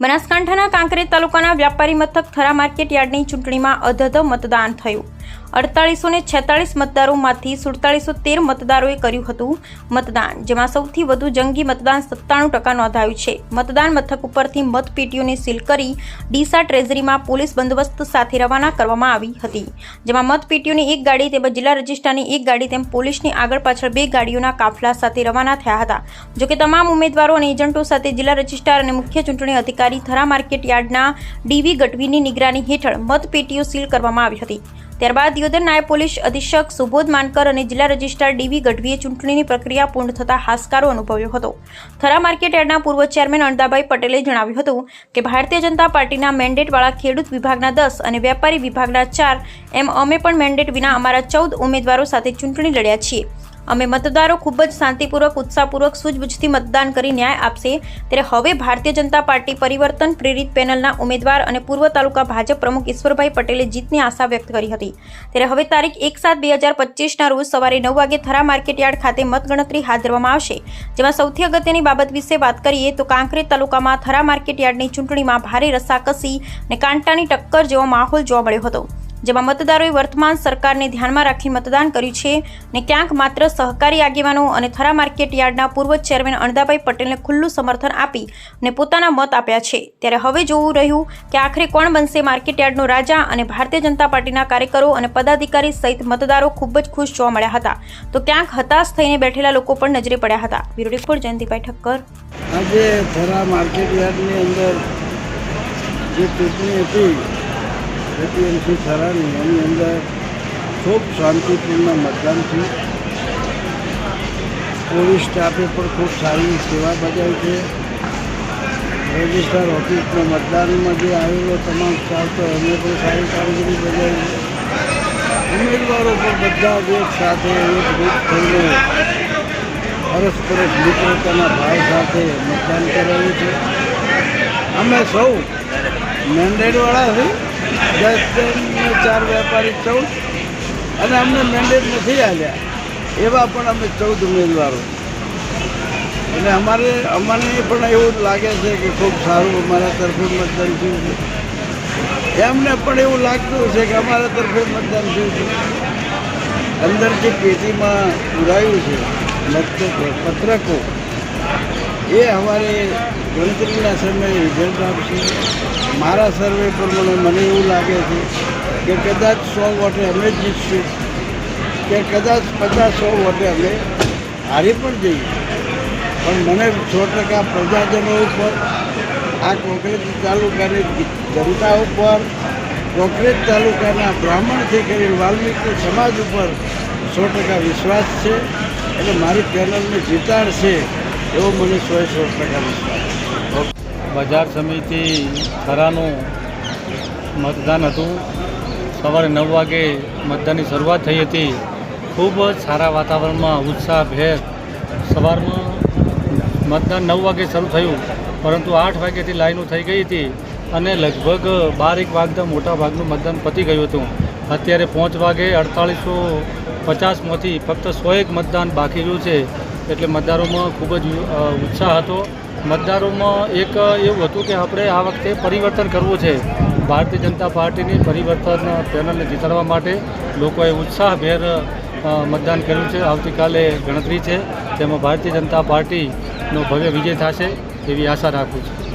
બનાસકાંઠાના કાંકરેજ તાલુકાના વ્યાપારી મથક થરા માર્કેટ યાર્ડની ચૂંટણીમાં અધધ મતદાન થયું. અડતાળીસો ને છેતાળીસ મતદારોમાંથી સુડતાળીસો તેર મતદારોએ કર્યું હતું મતદાન, જેમાં સૌથી વધુ જંગી મતદાન સત્તાણું ટકા નોંધાયું છે. મતદાન મથક ઉપરથી મતપેટીઓને સીલ કરી ડીસા ટ્રેઝરીમાં પોલીસ બંદોબસ્ત સાથે રવાના કરવામાં આવી હતી, જેમાં મતપેટીઓની એક ગાડી તેમજ જિલ્લા રજિસ્ટ્રારની એક ગાડી તેમ પોલીસની આગળ પાછળ બે ગાડીઓના કાફલા સાથે રવાના થયા હતા. જોકે તમામ ઉમેદવારો અને એજન્ટો સાથે જિલ્લા રજિસ્ટ્રાર અને મુખ્ય ચૂંટણી અધિકારી થરા માર્કેટ યાર્ડના ડીવી ગઢવીની નિગરાની હેઠળ મતપેટીઓ સીલ કરવામાં આવી હતી. ત્યારબાદ દિયોદર નાયબ પોલીસ અધિક્ષક સુબોધ માનકર અને જિલ્લા રજિસ્ટ્રાર ડીવી ગઢવીએ ચૂંટણીની પ્રક્રિયા પૂર્ણ થતા હાશકારો અનુભવ્યો હતો. થરા માર્કેટ યાર્ડના પૂર્વ ચેરમેન અણદાભાઈ પટેલે જણાવ્યું હતું કે ભારતીય જનતા પાર્ટીના મેન્ડેટવાળા ખેડૂત વિભાગના દસ અને વેપારી વિભાગના ચાર એમ અમે પણ મેન્ડેટ વિના અમારા ચૌદ ઉમેદવારો સાથે ચૂંટણી લડ્યા છીએ. અમે મતદારો ખૂબ જ શાંતિપૂર્વક, ઉત્સાહપૂર્વક સૂઝબૂછથી મતદાન કરી ન્યાય આપશે. ત્યારે હવે ભારતીય જનતા પાર્ટી પરિવર્તન પ્રેરિત પેનલના ઉમેદવાર અને પૂર્વ તાલુકા ભાજપ પ્રમુખ ઈશ્વરભાઈ પટેલે જીતની આશા વ્યક્ત કરી હતી. ત્યારે હવે તારીખ એક સાત બે હજાર પચીસના રોજ સવારે નવ વાગે થરા માર્કેટ યાર્ડ ખાતે મતગણતરી હાથ ધરવામાં આવશે. જેમાં સૌથી અગત્યની બાબત વિશે વાત કરીએ તો કાંકરેજ તાલુકામાં થરા માર્કેટ યાર્ડની ચૂંટણીમાં ભારે રસાકસી અને કાંટાની ટક્કર જેવો માહોલ જોવા મળ્યો હતો. જેમાં મતદારોએ વર્તમાન સરકારને ધ્યાનમાં રાખી મતદાન કર્યું છે ને ક્યાંક માત્ર સહકારી આગેવાનો અને થરા માર્કેટ યાર્ડના પૂર્વ ચેરમેન અણદાભાઈ પટેલને ખુલ્લું સમર્થન આપી અને પોતાના મત આપ્યા છે. ત્યારે હવે જોવું રહ્યું કે આખરે કોણ બનશે માર્કેટ યાર્ડનો રાજા અને ભારતીય જનતા પાર્ટીના કાર્યકરો અને પદાધિકારી સહિત મતદારો ખૂબ જ ખુશ જોવા મળ્યા હતા. તો ક્યાંક હતાશ થઈને બેઠેલા લોકો પણ નજરે પડ્યા હતા. Bureau report, Jayantibhai Thakkar. આજે થરા માર્કેટ યાર્ડની અંદર જે ચૂંટણી હતી એપીએમસી થરાની એની અંદર ખૂબ શાંતિપૂર્ણ મતદાન થયું. પોલીસ સ્ટાફે પણ ખૂબ સારી સેવા બજાવી છે. રજિસ્ટ્રાર ઓફિસના મતદાનમાં જે આવેલો તમામ સ્ટાફ તો એમને પણ સારી કામગીરી બજાવી છે. ઉમેદવારો પણ બધા જ એક સાથે એકરૂપ થઈને પરસ્પર મિત્રતાના ભાવ સાથે મતદાન કરાવ્યું છે. અમે સૌ મેન્ડેટવાળા છે દસ ને ચાર વેપારી ચૌદ અને અમને મેન્ડેટ નથી આવ્યા એવા પણ અમે ચૌદ ઉમેદવારો. અને અમારે, અમને પણ એવું લાગે છે કે ખૂબ સારું અમારા તરફે મતદાન થયું છે. એમને પણ એવું લાગતું છે કે અમારા તરફે મતદાન થયું છે. અંદર જે પેટીમાં પુરાયું છે, મત પત્રકો એ અમારે ગણતરીના સમયે રિઝલ્ટ આપશે. મારા સર્વે પ્રમાણે મને એવું લાગે છે કે કદાચ સો વોટે અમે જીતશું, કે કદાચ પચાસ સો વોટે અમે હારી પણ જઈએ. પણ મને સો ટકા પ્રજાજનો ઉપર, આ કોંગ્રેસ તાલુકાની જનતા ઉપર કોંગ્રેસ તાલુકાના બ્રાહ્મણથી કરી વાલ્મીકી સમાજ ઉપર સો ટકા વિશ્વાસ છે એટલે મારી પેનલને જીતાડશે એવો મને સો સો બજાર સમિતિ ખરાનું મતદાન હતું. સવારે નવ વાગે મતદાનની શરૂઆત થઈ હતી. ખૂબ જ સારા વાતાવરણમાં ઉત્સાહભેર સવારમાં મતદાન નવ વાગે શરૂ થયું. પરંતુ આઠ વાગ્યાથી લાઈનો થઈ ગઈ હતી અને લગભગ બાર એક વાગતા મોટા ભાગનું મતદાન પતી ગયું હતું. અત્યારે પાંચ વાગે અડતાલીસો પચાસમાંથી ફક્ત સો એક મતદાન બાકી રહ્યું છે. એટલે મતદારોમાં ખૂબ જ ઉત્સાહ હતો. મતદારોમાં એક એવું હતું કે આપણે આ વખતે પરિવર્તન કરવું છે. ભારતીય જનતા પાર્ટીની પરિવર્તન પેનલને જીતાડવા માટે લોકોએ ઉત્સાહભેર મતદાન કર્યું છે. આવતીકાલે ગણતરી છે. તેમાં ભારતીય જનતા પાર્ટીનો ભવ્ય વિજય થશે એવી આશા રાખું છું.